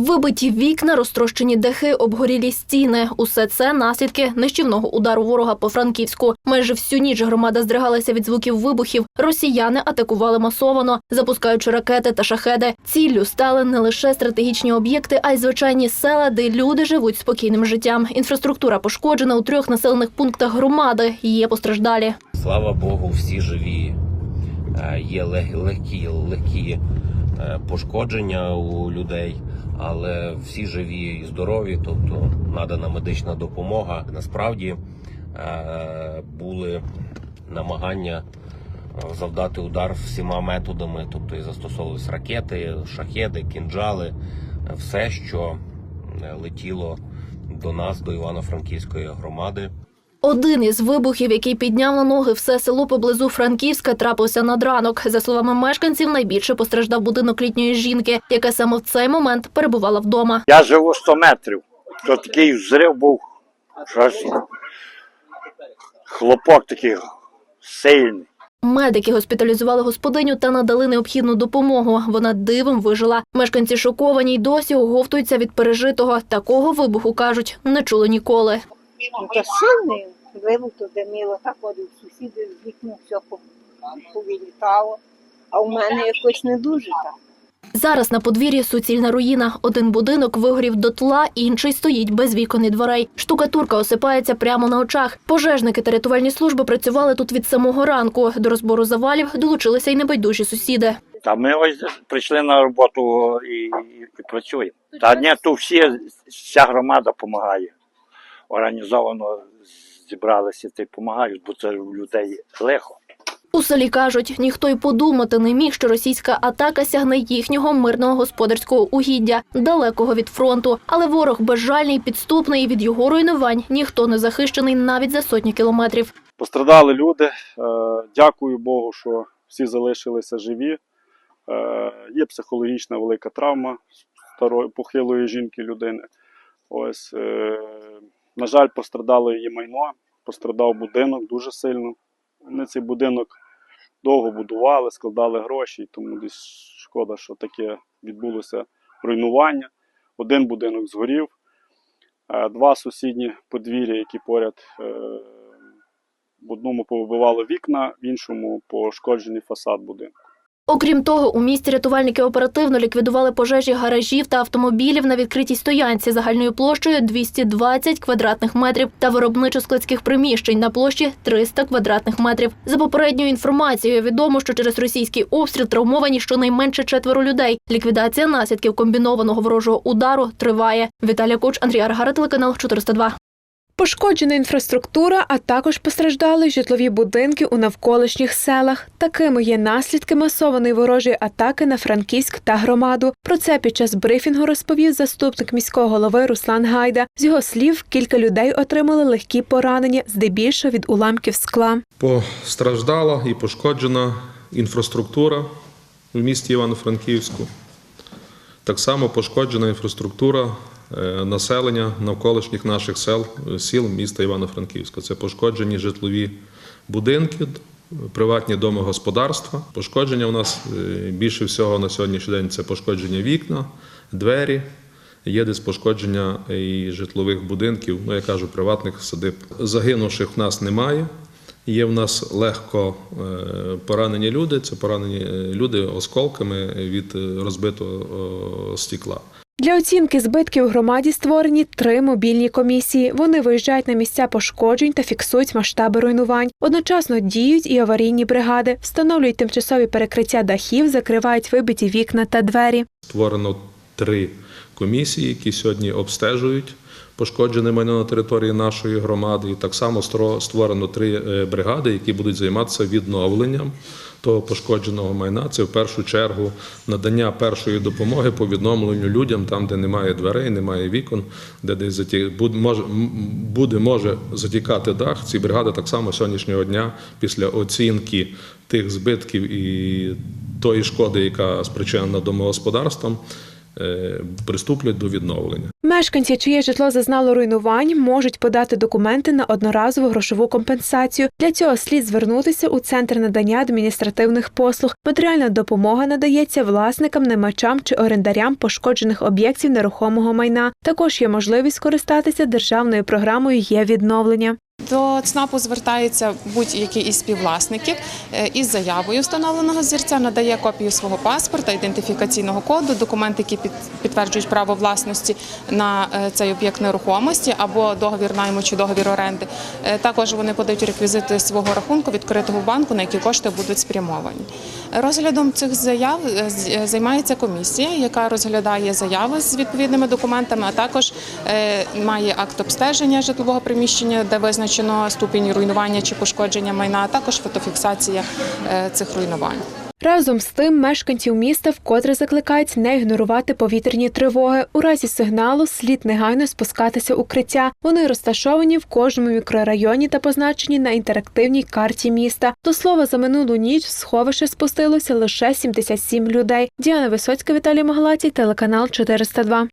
Вибиті вікна, розтрощені дахи, обгорілі стіни. Усе це наслідки нищівного удару ворога по Франківську. Майже всю ніч громада здригалася від звуків вибухів. Росіяни атакували масовано, запускаючи ракети та шахеди. Ціллю стали не лише стратегічні об'єкти, а й звичайні села, де люди живуть спокійним життям. Інфраструктура пошкоджена у трьох населених пунктах громади. Є постраждалі. Слава Богу, всі живі. Е, Є лег- легкі, легкі е, пошкодження у людей, але всі живі і здорові, тобто надана медична допомога. Насправді е, були намагання е, завдати удар всіма методами, тобто і застосовувались ракети, шахеди, кінжали, е, все, що е, летіло до нас, до Івано-Франківської громади. Один із вибухів, який підняв на ноги все село поблизу Франківська, трапився над ранок. За словами мешканців, найбільше постраждав будинок літньої жінки, яка саме в цей момент перебувала вдома. Я живу 100 метрів. То такий взрив був. Хлопок такий сильний. Медики госпіталізували господиню та надали необхідну допомогу. Вона дивом вижила. Мешканці шоковані й досі оговтуються від пережитого. Такого вибуху кажуть, не чули ніколи. То сильний вибух, то диміло, так ходив сусіди з вікна, все по- повилітало. А у мене якось не дуже так. Зараз на подвір'ї суцільна руїна. Один будинок вигорів дотла, інший стоїть без вікон і дверей. Штукатурка осипається прямо на очах. Пожежники та рятувальні служби працювали тут від самого ранку. До розбору завалів долучилися й небайдужі сусіди. Та ми ось прийшли на роботу і, і, і працюємо. Та ні, то всі, вся громада допомагає. Організовано зібралися та й допомагають, бо це в людей легко. У селі кажуть, ніхто й подумати не міг, що російська атака сягне їхнього мирного господарського угіддя, далекого від фронту. Але ворог безжальний, підступний і від його руйнувань ніхто не захищений навіть за сотні кілометрів. Пострадали люди. Е, Дякую Богу, що всі залишилися живі. Е, Є психологічна велика травма старої похилої жінки людини. Ось, е, на жаль, пострадало її майно, пострадав будинок дуже сильно. Вони цей будинок довго будували, складали гроші, тому десь шкода, що таке відбулося руйнування. Один будинок згорів, е, два сусідні подвір'я, які поряд. е, в одному повибивало вікна, в іншому пошкоджений фасад будинку. Окрім того, у місті рятувальники оперативно ліквідували пожежі гаражів та автомобілів на відкритій стоянці загальною площею 220 квадратних метрів та виробничо-складських приміщень на площі 300 квадратних метрів. За попередньою інформацією, відомо, що через російський обстріл травмовані щонайменше четверо людей. Ліквідація наслідків комбінованого ворожого удару триває. Віталія Коч, Андрій Аргара, телеканал 402. Пошкоджена інфраструктура, а також постраждали житлові будинки у навколишніх селах. Такими є наслідки масованої ворожої атаки на Франківськ та громаду. Про це під час брифінгу розповів заступник міського голови Руслан Гайда. З його слів, кілька людей отримали легкі поранення, здебільшого від уламків скла. Постраждала і пошкоджена інфраструктура в місті Івано-Франківську. Так само пошкоджена інфраструктура населення навколишніх наших сел, е, сіл міста Івано-Франківська. Це пошкоджені житлові будинки, приватні домогосподарства. Пошкодження у нас е, більше всього на сьогоднішній день це пошкодження вікна, двері. Є десь пошкодження і житлових будинків, ну я кажу, приватних садиб. Загинувших в нас немає. Є в нас легко е, поранені люди. Це поранені е, люди осколками від е, розбитого е, стекла. Для оцінки збитків у громаді створені три мобільні комісії. Вони виїжджають на місця пошкоджень та фіксують масштаби руйнувань. Одночасно діють і аварійні бригади, встановлюють тимчасові перекриття дахів, закривають вибиті вікна та двері. Створено три комісії, які сьогодні обстежують пошкоджене майно на території нашої громади. І так само створено три е, бригади, які будуть займатися відновленням того пошкодженого майна. Це в першу чергу надання першої допомоги по відновленню людям, там, де немає дверей, немає вікон, де десь заті... буде, може, буде може затікати дах. Ці бригади так само сьогоднішнього дня після оцінки тих збитків і тої шкоди, яка спричинена домогосподарством, приступлять до відновлення. Мешканці, чиє житло зазнало руйнувань, можуть подати документи на одноразову грошову компенсацію. Для цього слід звернутися у центр надання адміністративних послуг. Матеріальна допомога надається власникам, наймачам чи орендарям пошкоджених об'єктів нерухомого майна. Також є можливість скористатися державною програмою є відновлення. До ЦНАПу звертається будь-який із співвласників е, із заявою встановленого зірця, надає копію свого паспорта, ідентифікаційного коду, документи, які під- підтверджують право власності на е, цей об'єкт нерухомості або договір найму чи договір оренди. Е, Також вони подають реквізити свого рахунку відкритого банку, на які кошти будуть спрямовані. Розглядом цих заяв займається комісія, яка розглядає заяви з відповідними документами, а також має акт обстеження житлового приміщення, де визначено ступінь руйнування чи пошкодження майна, а також фотофіксація е, цих руйнувань. Разом з тим, мешканців міста вкотре закликають не ігнорувати повітряні тривоги. У разі сигналу слід негайно спускатися укриття. Вони розташовані в кожному мікрорайоні та позначені на інтерактивній карті міста. До слова, за минулу ніч в сховище спустилося лише 77 людей. Діана Висоцька, Віталій Магалатій, телеканал 402.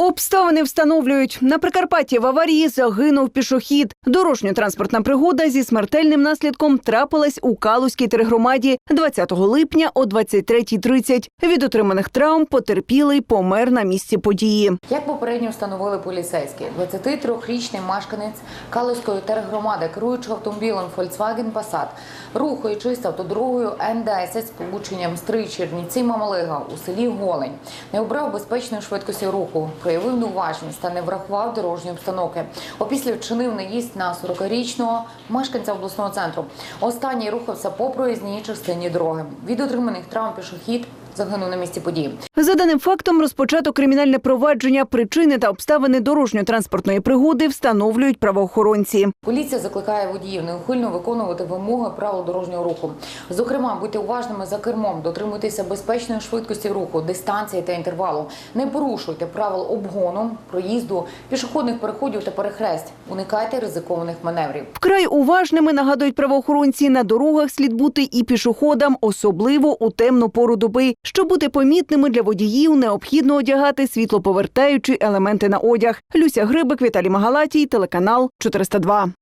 Обставини встановлюють на Прикарпатті в аварії загинув пішохід. Дорожньо-транспортна пригода зі смертельним наслідком трапилась у Калузькій тергромаді 20 липня о 23.30. Від отриманих травм потерпілий помер на місці події. Як попередньо встановили поліцейські, 23-річний мешканець Калузької тергромади, керуючи автомобілем Volkswagen Passat, рухаючись автодорогою Н-10 з полученням Стрий Мамалига у селі Голень, не обрав безпечної швидкості руху, проявив неуважність та не врахував дорожні обстановки. Опісля вчинив наїзд на 40-річного мешканця обласного центру. Останній рухався по проїзній частині дороги. Від отриманих травм пішохід загинув на місці події. За даним фактом розпочато кримінальне провадження. Причини та обставини дорожньо-транспортної пригоди встановлюють правоохоронці. Поліція закликає водіїв неухильно виконувати вимоги правил дорожнього руху. Зокрема, будьте уважними за кермом, дотримуйтеся безпечної швидкості руху, дистанції та інтервалу. Не порушуйте правил обгону, проїзду, пішохідних переходів та перехресть. Уникайте ризикованих маневрів. Вкрай уважними нагадують правоохоронці на дорогах слід бути і пішоходам, особливо у темну пору доби. Щоб бути помітними для водіїв, необхідно одягати світлоповертаючі елементи на одяг. Люся Грибик, Віталій Магалатій, телеканал 402.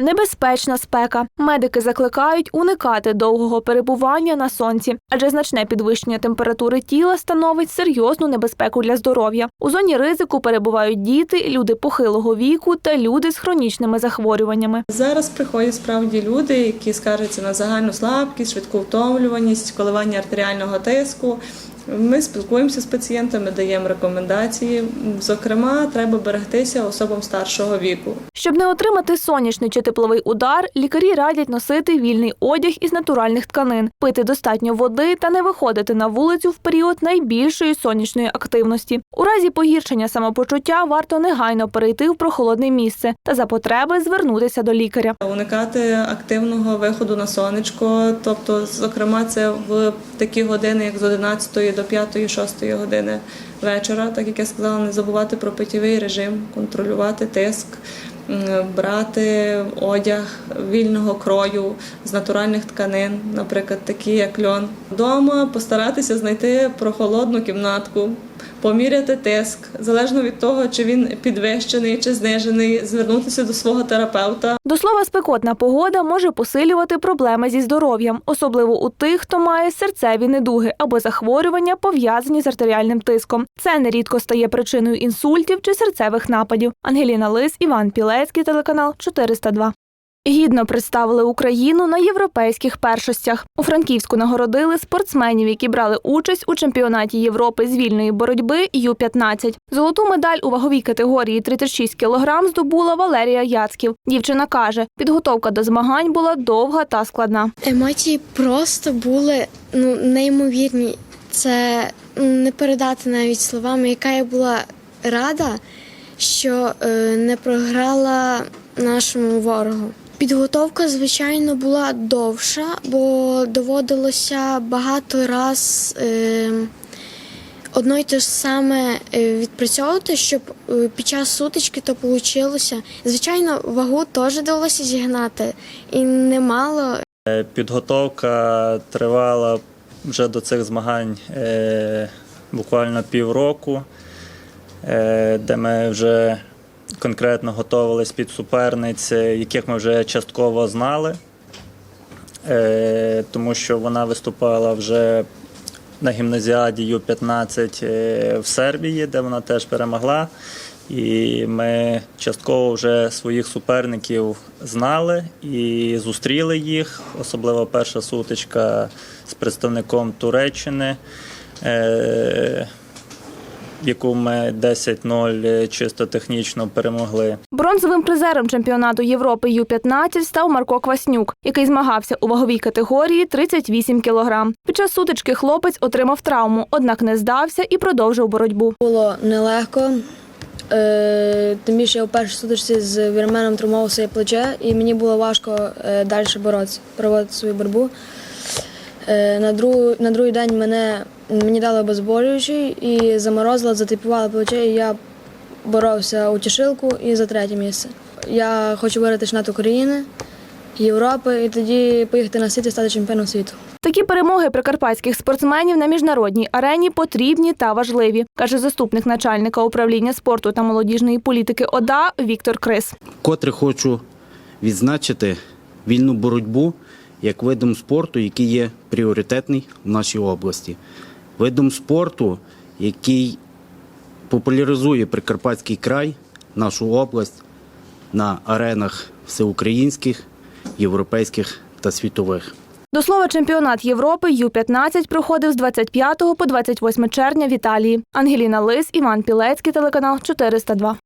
Небезпечна спека. Медики закликають уникати довгого перебування на сонці, адже значне підвищення температури тіла становить серйозну небезпеку для здоров'я. У зоні ризику перебувають діти, люди похилого віку та люди з хронічними захворюваннями. Зараз приходять справді люди, які скаржаться на загальну слабкість, швидку втомлюваність, коливання артеріального тиску. Ми спілкуємося з пацієнтами, даємо рекомендації. Зокрема, треба берегтися особам старшого віку. Щоб не отримати сонячний чи тепловий удар, лікарі радять носити вільний одяг із натуральних тканин, пити достатньо води та не виходити на вулицю в період найбільшої сонячної активності. У разі погіршення самопочуття варто негайно перейти в прохолодне місце та за потреби звернутися до лікаря. Уникати активного виходу на сонечко, тобто, зокрема, це в такі години, як з 11 до 5-6 години вечора, так як я сказала, не забувати про питєвий режим, контролювати тиск, брати одяг вільного крою з натуральних тканин, наприклад, такі як льон. Вдома постаратися знайти прохолодну кімнатку. Поміряти тиск залежно від того, чи він підвищений чи знижений, звернутися до свого терапевта. До слова, спекотна погода може посилювати проблеми зі здоров'ям, особливо у тих, хто має серцеві недуги або захворювання, пов'язані з артеріальним тиском. Це нерідко стає причиною інсультів чи серцевих нападів. Ангеліна Лис, Іван Пілецький, телеканал 402. Гідно представили Україну на європейських першостях. У Франківську нагородили спортсменів, які брали участь у чемпіонаті Європи з вільної боротьби Ю-15. Золоту медаль у ваговій категорії 36 кг здобула Валерія Яцьків. Дівчина каже, підготовка до змагань була довга та складна. Емоції просто були ну неймовірні. Це ну, не передати навіть словами, яка я була рада, що е, не програла нашому ворогу. Підготовка, звичайно, була довша, бо доводилося багато раз е, одно й те ж саме е, відпрацьовувати, щоб е, під час сутички то вийшло. Звичайно, вагу теж довелося зігнати, і немало. Підготовка тривала вже до цих змагань е, буквально півроку, е, де ми вже конкретно готувалися під суперниць, яких ми вже частково знали, Е, тому що вона виступала вже на гімназіаді Ю-15 е, в Сербії, де вона теж перемогла. І ми частково вже своїх суперників знали і зустріли їх, особливо перша сутичка з представником Туреччини, е, яку ми 10-0 чисто технічно перемогли. Бронзовим призером чемпіонату Європи Ю-15 став Марко Кваснюк, який змагався у ваговій категорії 38 кілограм. Під час сутички хлопець отримав травму, однак не здався і продовжив боротьбу. Було нелегко. Е, тим більше я у першій сутичці з вірменом тримав своє плече, і мені було важко е, далі боротися, проводити свою боротьбу. Е, на, другу, на другий день мене, мені дали обезболюючий і заморозило, затипували плече, і я боровся у тішилку і за третє місце. Я хочу виграти чемпіонат України, Європи і тоді поїхати на світ і стати чемпіоном світу. Такі перемоги прикарпатських спортсменів на міжнародній арені потрібні та важливі, каже заступник начальника управління спорту та молодіжної політики ОДА Віктор Крис. Котре хочу відзначити вільну боротьбу як видом спорту, який є пріоритетний в нашій області. Видом спорту, який популяризує Прикарпатський край, нашу область на аренах всеукраїнських, європейських та світових. До слова, чемпіонат Європи Ю-15 проходив з 25 по 28 червня в Італії. Ангеліна Лис, Іван Пілецький, телеканал 402.